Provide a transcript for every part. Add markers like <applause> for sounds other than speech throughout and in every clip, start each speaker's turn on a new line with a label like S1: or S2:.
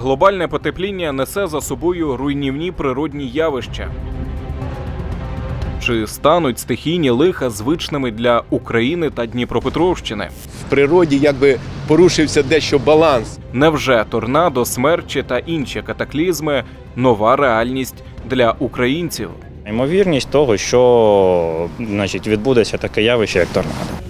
S1: Глобальне потепління несе за собою руйнівні природні явища. Чи стануть стихійні лиха звичними для України та Дніпропетровщини?
S2: В природі якби порушився дещо баланс.
S1: Невже торнадо, смерчі та інші катаклізми нова реальність для українців?
S3: Ймовірність того, що значить, відбудеться таке явище, як торнадо.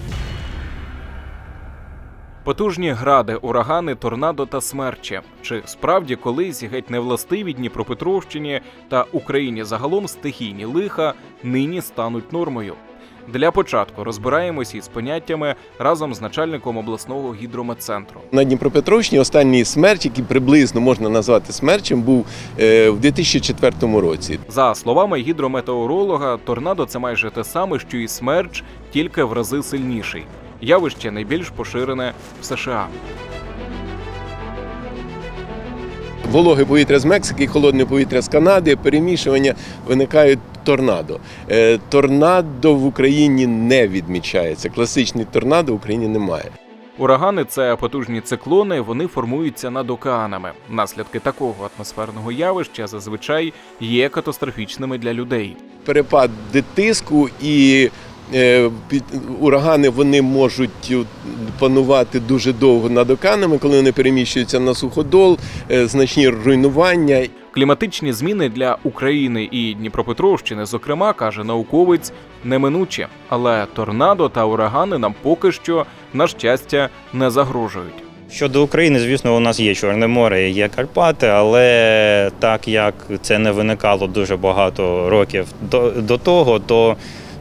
S1: Потужні гради, урагани, торнадо та смерчі. Чи справді колись геть невластиві Дніпропетровщині та Україні загалом стихійні лиха нині стануть нормою? Для початку розбираємось із поняттями разом з начальником обласного гідрометцентру.
S2: На Дніпропетровщині останній смерч, який приблизно можна назвати смерчем, був е, в 2004 році.
S1: За словами гідрометеоролога, торнадо це майже те саме, що і смерч, тільки в рази сильніший. Явище найбільш поширене в США.
S2: Вологе повітря з Мексики, холодне повітря з Канади, перемішування виникають торнадо. Е, Торнадо в Україні не відмічається. Класичний торнадо в Україні немає.
S1: Урагани це потужні циклони, вони формуються над океанами. Наслідки такого атмосферного явища зазвичай є катастрофічними для людей.
S2: Перепад тиску і урагани вони можуть е, панувати дуже довго над океанами, коли вони переміщуються на суходол, е, значні руйнування.
S1: Кліматичні зміни для України і Дніпропетровщини, зокрема, каже науковець, неминучі, але торнадо та урагани нам поки що, на щастя, не загрожують.
S3: Щодо України, звісно, у нас є Чорне море, є Карпати, але так як це не виникало дуже багато років до, до того, то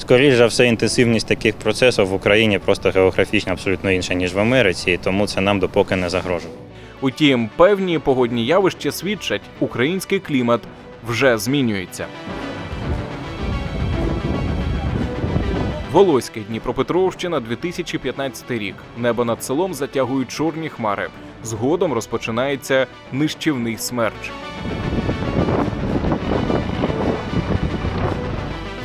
S3: скоріш за все інтенсивність таких процесів в Україні просто географічно абсолютно інша, ніж в Америці, тому це нам допоки не загрожує.
S1: Утім, певні погодні явища свідчать, український клімат вже змінюється. Волоський Дніпропетровщина, 2015 рік. Небо над селом затягують чорні хмари. Згодом розпочинається нищівний смерч.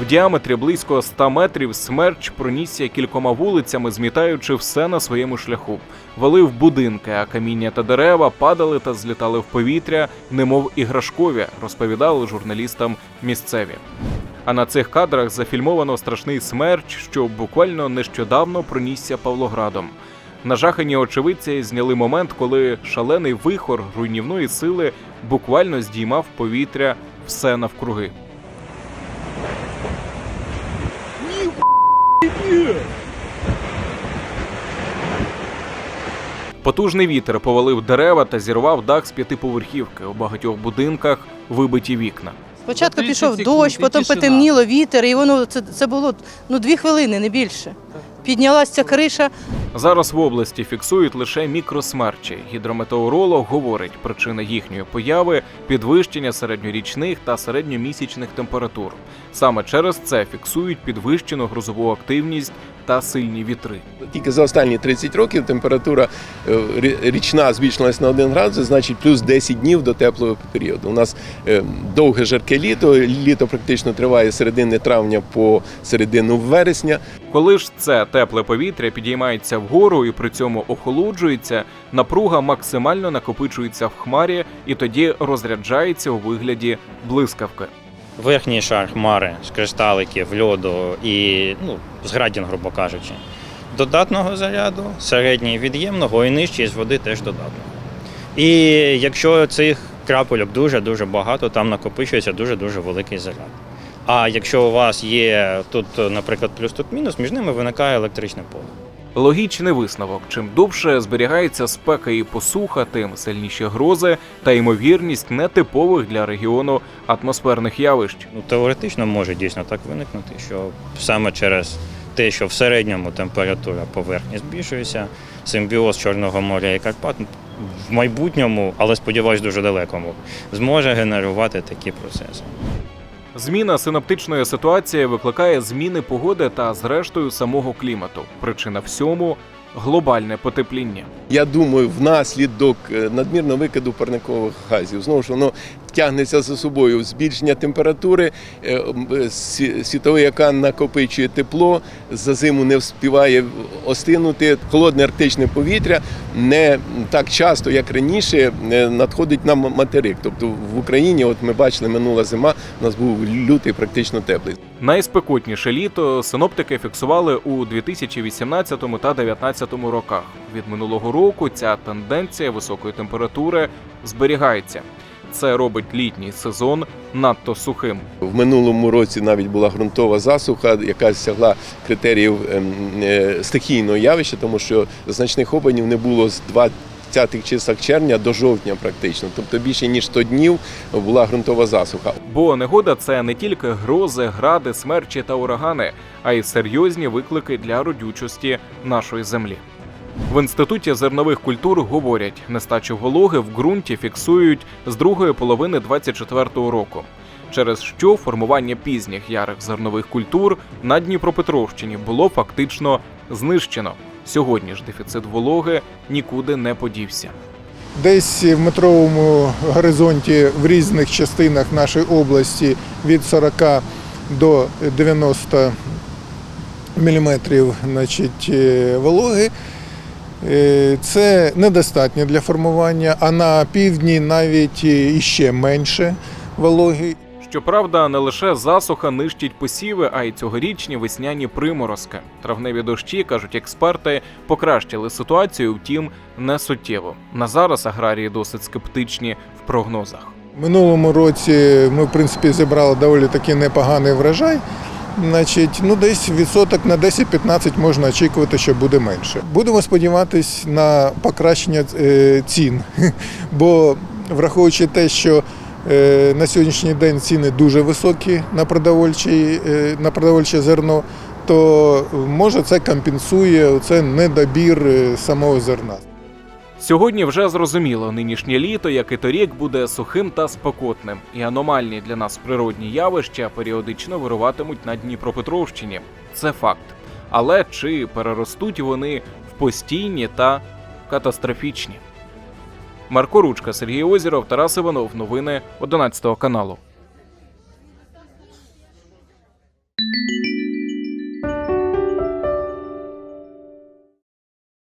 S1: В діаметрі близько 100 метрів смерч пронісся кількома вулицями, змітаючи все на своєму шляху. Валив будинки, а каміння та дерева падали та злітали в повітря, немов іграшкові, розповідали журналістам місцеві. А на цих кадрах зафільмовано страшний смерч, що буквально нещодавно пронісся Павлоградом. Нажахані очевидці зняли момент, коли шалений вихор руйнівної сили буквально здіймав повітря все навкруги. Потужний вітер повалив дерева та зірвав дах з п'ятиповерхівки. У багатьох будинках вибиті вікна.
S4: Спочатку пішов дощ, потім потемніло, вітер, і воно це, це було ну дві хвилини, не більше. Піднялася криша.
S1: Зараз в області фіксують лише мікросмерчі. Гідрометеоролог говорить, причина їхньої появи підвищення середньорічних та середньомісячних температур. Саме через це фіксують підвищену грозову активність та сильні вітри.
S2: Тільки за останні 30 років температура е, річна збільшилась на 1 градус, значить плюс 10 днів до теплого періоду. У нас е, довге жарке літо, літо практично триває з середини травня по середину вересня.
S1: Коли ж це тепле повітря підіймається вгору і при цьому охолоджується, напруга максимально накопичується в хмарі і тоді розряджається у вигляді блискавки.
S3: Верхній шар хмари з кристаликів, льоду і ну, з градін, грубо кажучи. Додатного заряду, середній від'ємного і нижчий з води теж додатного. І якщо цих крапельок дуже-дуже багато, там накопичується дуже-дуже великий заряд. А якщо у вас є тут, наприклад, плюс тут мінус, між ними виникає електричне поле.
S1: Логічний висновок: чим довше зберігається спека і посуха, тим сильніші грози та ймовірність нетипових для регіону атмосферних явищ.
S3: Ну, теоретично може дійсно так виникнути, що саме через те, що в середньому температура поверхні збільшується, симбіоз Чорного моря і Карпат в майбутньому, але сподіваюсь, дуже далекому, зможе генерувати такі процеси.
S1: Зміна синаптичної ситуації викликає зміни погоди та, зрештою, самого клімату. Причина всьому глобальне потепління.
S2: Я думаю, внаслідок е, надмірного викиду парникових газів. Знову ж воно тягнеться за собою збільшення температури, е, е, світовий океан накопичує тепло, за зиму не вспіває остинути. Холодне арктичне повітря не так часто, як раніше, е, надходить на материк. Тобто в Україні, от ми бачили, минула зима, у нас був лютий, практично теплий.
S1: Найспекотніше літо синоптики фіксували у 2018 та 2019 роках. Від минулого року ця тенденція високої температури зберігається. Це робить літній сезон надто сухим.
S2: В минулому році навіть була ґрунтова засуха, яка сягла критеріїв ем, е, стихійного явища, тому що значних опадів не було з 20-х числах червня до жовтня, практично. Тобто більше ніж 100 днів була ґрунтова засуха.
S1: Бо негода це не тільки грози, гради, смерчі та урагани, а й серйозні виклики для родючості нашої землі. В інституті зернових культур говорять, нестачу вологи в ґрунті фіксують з другої половини 24-го року, через що формування пізніх ярих зернових культур на Дніпропетровщині було фактично знищено. Сьогодні ж дефіцит вологи нікуди не подівся.
S5: Десь в метровому горизонті в різних частинах нашої області від 40 до 90 міліметрів значить, е, вологи. Е, Це недостатньо для формування, а на півдні навіть е, іще менше вологи.
S1: Щоправда, не лише засуха нищить посіви, а й цьогорічні весняні приморозки. Травневі дощі, кажуть експерти, покращили ситуацію, втім, не суттєво. На зараз аграрії досить скептичні в прогнозах.
S5: Минулому році ми, в принципі, зібрали доволі таки непоганий врожай. Значить, ну десь відсоток на 10-15 можна очікувати, що буде менше. Будемо сподіватись на покращення е, цін, <laughs> бо враховуючи те, що е, на сьогоднішній день ціни дуже високі на продовольче, на продовольче зерно, то може це компенсує це недобір е, самого зерна.
S1: Сьогодні вже зрозуміло, нинішнє літо, як і торік, буде сухим та спекотним, і аномальні для нас природні явища періодично вируватимуть на Дніпропетровщині. Це факт. Але чи переростуть вони в постійні та катастрофічні? Марко Ручка, Сергій Озіров, Тарас Іванов. Новини 11 каналу.